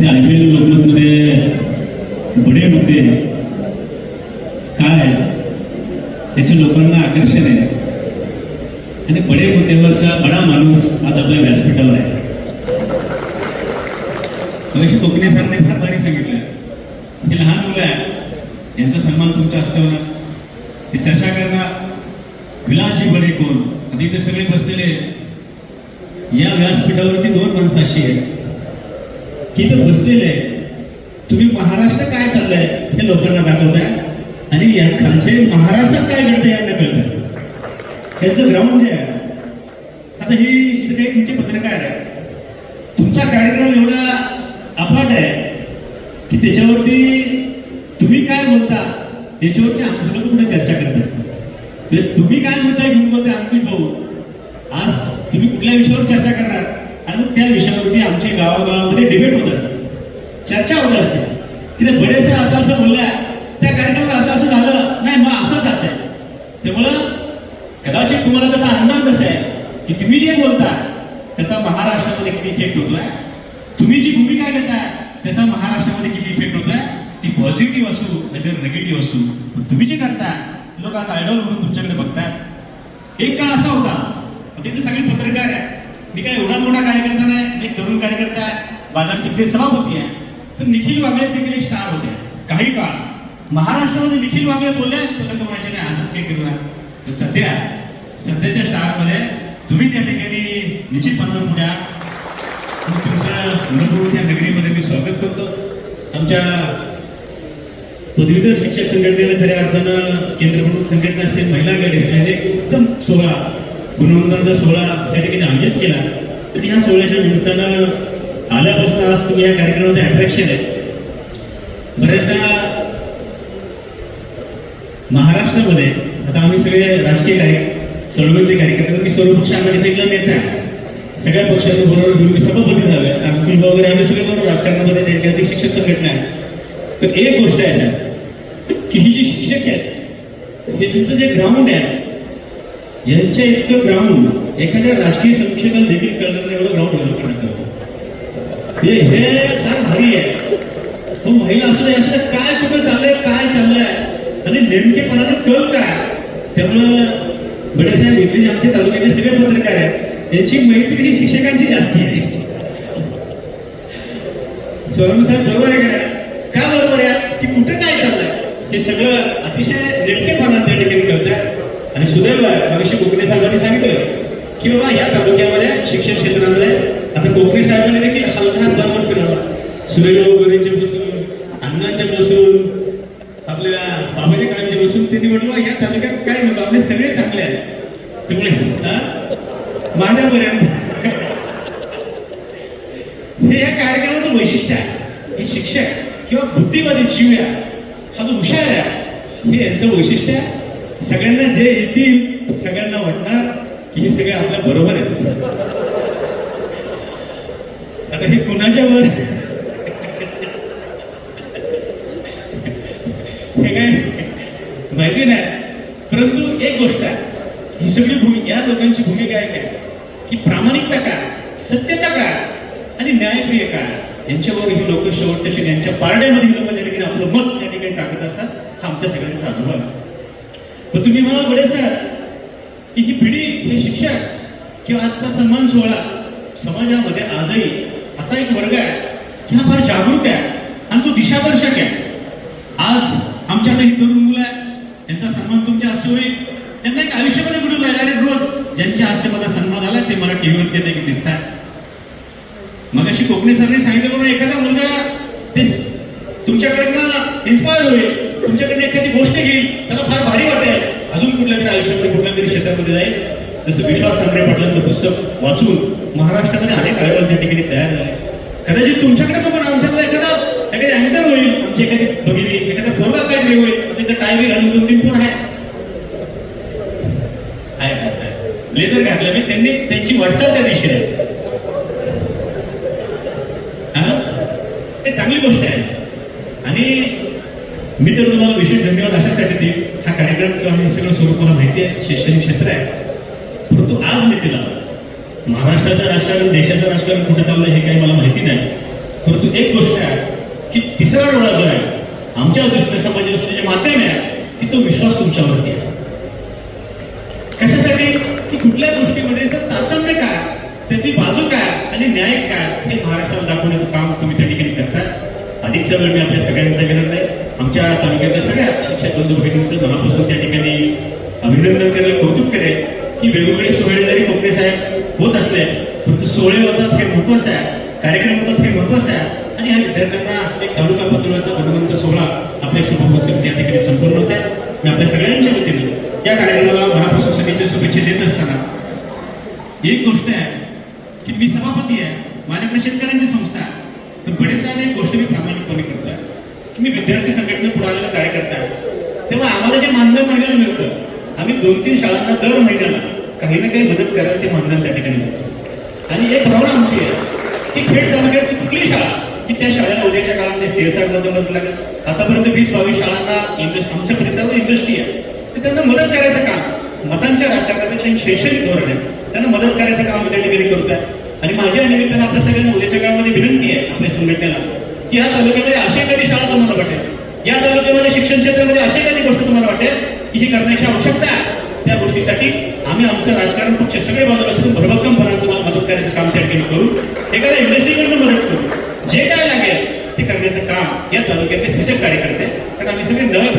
ते ऐकलेले लोकमतमध्ये बडे मुद्दे काय? त्याचे लोकांना आकर्षण आहे. आणि बडे मुद्द्यावरचा बडा माणूस आज आपल्या व्यासपीठावर आहे. मगाशी कोकणे सरांनी फार भारी सांगितलं. हे लहान मुलं आहे. यांचा सन्मान तुमच्या हस्ते होणार ते चर्चा करणार विलाजी बडे कोण? आता इथे सगळे बसलेले या व्यासपीठावरती दोन माणसं अशी आहेत. की इथं बसलेले आहे तुम्ही महाराष्ट्र काय चाललंय हे लोकांना दाखवताय? आणि या खालचे महाराष्ट्रात काय घडतंय यांना कळत त्यांचं ग्राउंड जे आहे. आता ही इथे काही तुमचे पत्रकार आहे तुमचा कार्यक्रम एवढा अफाट आहे की त्याच्यावरती तुम्ही काय बोलता याच्यावरची आमची लोक पुढे चर्चा करत असतात म्हणजे तुम्ही काय म्हणताय घेऊन बोलताय अंकुश भाऊ? आज तुम्ही कुठल्या विषयावर चर्चा करणार? आणि त्या विषयावरती आमच्या गावागावामध्ये डिबेट होत असते. चर्चा होत असते. तिथे बरेचसे असं असं बोलल्या त्या कार्यक्रमात असं असं झालं. नाही मग असंच असेल. त्यामुळं कदाचित तुम्हाला त्याचा अंदाज असा आहे की तुम्ही जे बोलता त्याचा महाराष्ट्रामध्ये किती इफेक्ट होतोय? तुम्ही जी भूमिका घेताय त्याचा महाराष्ट्रामध्ये किती इफेक्ट होतोय? ती पॉझिटिव्ह असू नाहीतर निगेटिव्ह असू पण तुम्ही जे करताय लोक आज आयडॉल म्हणून तुमच्याकडे बघतात एक काळ असा होता. तिथे सगळे पत्रकार आहे मी काय एवढा मोठा कार्यकर्ता नाही एक तरुण कार्यकर्ता आहे. बाजार समिती सभापती आहे. तर निखिल वागळे देखील एक स्टार होते. काही काळ महाराष्ट्रामध्ये निखिल वागळे बोलले तर म्हणायचे नाही असंच काही करू तर सध्या सध्याच्या स्टारमध्ये तुम्ही त्या ठिकाणी निश्चितपणानं पुढ्या आणि तुमचं या नगरीमध्ये मी स्वागत करतो. आमच्या पदवीधर शिक्षक संघटनेनं खऱ्या अर्थानं केंद्रप्रमुख संघटना असेल महिला आघाडी असल्याने उत्तम सोहळा गुणवंतांचा सोहळा त्या ठिकाणी आयोजित केला. तर या सोहळ्याच्या निमित्तानं आल्यापासून आज तुम्ही या कार्यक्रमाचं अट्रॅक्शन आहे. बऱ्याचदा महाराष्ट्रामध्ये आता आम्ही सगळे राजकीय कार्य चळवळीचे कार्यकर्ते मी सर्वपक्ष आघाडीचा इथला नेता आहे. सगळ्या पक्षांच्या बरोबर घेऊन मी सभापती झालोय. अंकुश वगैरे आम्ही सगळे बरोबर राजकारणामध्ये त्या ठिकाणी शिक्षक संघटना आहे. तर एक गोष्ट आहे की ही जी शिक्षक आहेत हे त्यांचं जे ग्राउंड आहे यांच्या इतकं ग्राउंड एखाद्या राजकीय समीक्षकाला देखील कळणार नाही एवढं ग्राउंड डेव्हलप करण्यात हे हे फार भारी आहे. तो महिला असू दे काय कुठं चाललंय काय चाललंय आणि नेमकेपणाने कळ काय? त्यामुळं बडेसाहेब इथे जे आमच्या तालुक्याचे सगळे पत्रकार आहेत त्यांची मैत्री ही शिक्षकांची जास्ती आहे. सोनम साहेब बरोबर आहे का काय का बरोबर आहे? की कुठं काय चाललंय? हे सगळं अतिशय नेमकेपणाने त्या ठिकाणी कळतंय. आणि सुदैवला आहे. मगाशी कोकणे साहेबांनी सांगितलं की बाबा या तालुक्यामध्ये शिक्षण क्षेत्रामध्ये आता कोकणे साहेबांनी देखील हलका हात बरोबर फिरवला सुदैव वगैरेंच्या बसून अण्णांच्या बसून आपल्या बाबाजी काळांच्या बसून त्यांनी म्हटलं या तालुक्यात काय नको आपले सगळे चांगले आहेत. त्यामुळे हा? माझ्यापर्यंत हे या कार्यक्रमाचं वैशिष्ट्य आहे. हे शिक्षक किंवा बुद्धिवादी जीव आहे. हा जो हुशार आहे. हे यांचं वैशिष्ट्य आहे. सगळ्यांना जे येतील सगळ्यांना वाटणार की हे सगळे आपल्या बरोबर आहेत. आता हे कुणाच्या वर? हे काय? माहिती नाही. परंतु एक गोष्ट आहे. ही सगळी भूमिका या लोकांची भूमिका आहे काय की प्रामाणिकता काय? सत्यता काय? आणि न्यायप्रिय काय? यांच्यावर ही लोक शेवटच्या यांच्या पारड्यामध्ये ही लोक आपलं मत त्या ठिकाणी टाकत असतात हा आमच्या सगळ्यांचा अनुभव आहे तुम्ही मला बडे सर की ही पिढी हे शिक्षक किंवा आजचा सन्मान सोहळा समाजामध्ये आजही असा एक वर्ग आहे की हा फार जागृत आहे आणि तो दिशादर्शक आहे. आज आमच्या काही तरुण मुलं आहे त्यांचा सन्मान तुमच्या हस्ते होईल त्यांना एक आयुष्यामध्ये मिळून राहिला आणि रोज. ज्यांच्या हस्ते मला सन्मान आला ते मला टीव्हीवरती देखील दिसतात. मग अशी कोकणी सरने सांगितलं बाबा एखादा मुलगा ते तुमच्याकडनं इन्स्पायर होईल. तुमच्याकडनं एखादी गोष्ट घेईल त्याला फार भारी वाटेल अजून आयुष्यामध्ये कुठल्या तरी क्षेत्रामध्ये जाईल. जसं विश्वास तांबरे पाटलांचं पुस्तक वाचून महाराष्ट्रामध्ये अनेक आयोजन त्या ठिकाणी तयार झाले. कदाचित तुमच्याकडे बघून आमच्याकडे एखादा एखादी अँकर होईल आमची एखादी भगिनी एखादा पोरगा काहीतरी होईल तिथं टायमिंग बी घालून दोन तीन कोण आहे लेझर आहे, घातलं मी त्यांनी त्यांची वाटचाल त्या दिशेने. ते चांगली गोष्ट आहे. आणि मी तर तुम्हाला विशेष धन्यवाद अशासाठी देईल कार्यक्रम किंवा हे सगळं स्वरूप मला माहिती आहे शैक्षणिक क्षेत्र आहे. परंतु आज मी तिला महाराष्ट्राचं राजकारण देशाचं राजकारण कुठे चाललंय हे काही मला माहिती नाही. परंतु एक गोष्ट आहे की तिसरा डोळा जो आहे आमच्या दृष्टीने समाजाच्या दृष्टीने जे माध्यम आहे की तो विश्वास तुमच्यावरती आहे. कशासाठी? की कुठल्या गोष्टीमध्ये जर तारतम्य काय त्याची बाजू काय आणि न्याय काय हे महाराष्ट्राला दाखवण्याचं काम तुम्ही त्या ठिकाणी करताय. अधिक वेळ मी आपल्या सगळ्यांचा घेणार आहे आमच्या तालुक्यातल्या सगळ्या शिक्षक बंधू भगिनींचं मनापासून त्या ठिकाणी अभिनंदन करेल कौतुक करेल की वेगवेगळे सोहळे जरी कोकणे साहेब होत असले परंतु सोहळे होतात हे महत्वाचं आहे कार्यक्रम होतात हे महत्वाचं आहे. आणि ह्या विद्यार्थ्यांना एक तालुका पातळीवरचा गुणवंत सोहळा आपल्या शुभप्रसंगी त्या ठिकाणी संपन्न होत आहे. मी आपल्या सगळ्यांच्या वतीने या कार्यक्रमाला मनापासून सगळ्यांच्या शुभेच्छा देत असताना एक गोष्ट आहे की मी सभापती आहे माझ्याकडे शेतकऱ्यांची संस्था आहे. तर बडे साहेब एक गोष्ट मी प्रामाणिकपणे करतोय. मी विद्यार्थी संघटनेत पुढे आलेला कार्यकर्ता आहे. तेव्हा आम्हाला जे मानधन महिन्याला मिळतं आम्ही दोन तीन शाळांना दर महिन्याला काही ना काही मदत करायला ते मानधन त्या ठिकाणी मिळतं आणि एक भावना आमची आहे की खेळ तालुक्यातली कुठली शाळा की त्या शाळेला उद्याच्या काळामध्ये सीएसआरमध्ये मदत लागेल. आतापर्यंत वीस बावीस शाळांना इंडस्ट आमच्या परिसरावर इंडस्ट्री आहे तर त्यांना मदत करायचं काम मतांच्या राजकारणापेक्षा शैक्षणिक धोरण आहे. त्यांना मदत करायचं काम त्या ठिकाणी करत आहे आणि माझ्या निमित्तानं आपल्या सगळ्यांना उद्याच्या काळामध्ये विनंती आहे आपल्या संघटनेला. की या तालुक्यामध्ये अशी एखादी शाळा तुम्हाला वाटेल? या तालुक्यामध्ये शिक्षण क्षेत्रामध्ये अशी एखादी गोष्ट तुम्हाला वाटेल की ही करण्याची आवश्यकता आहे? त्या गोष्टीसाठी आम्ही आमचं राजकारण पक्ष सगळे बाजूला असून भरभक्कमपणाने तुम्हाला मदत करायचं काम त्या ठिकाणी करू एखाद्या इंडस्ट्रीकडनं मदत करू जे काय लागेल ते करण्याचं काम या तालुक्यातले सजग कार्यकर्ते कारण आम्ही सगळे नव्या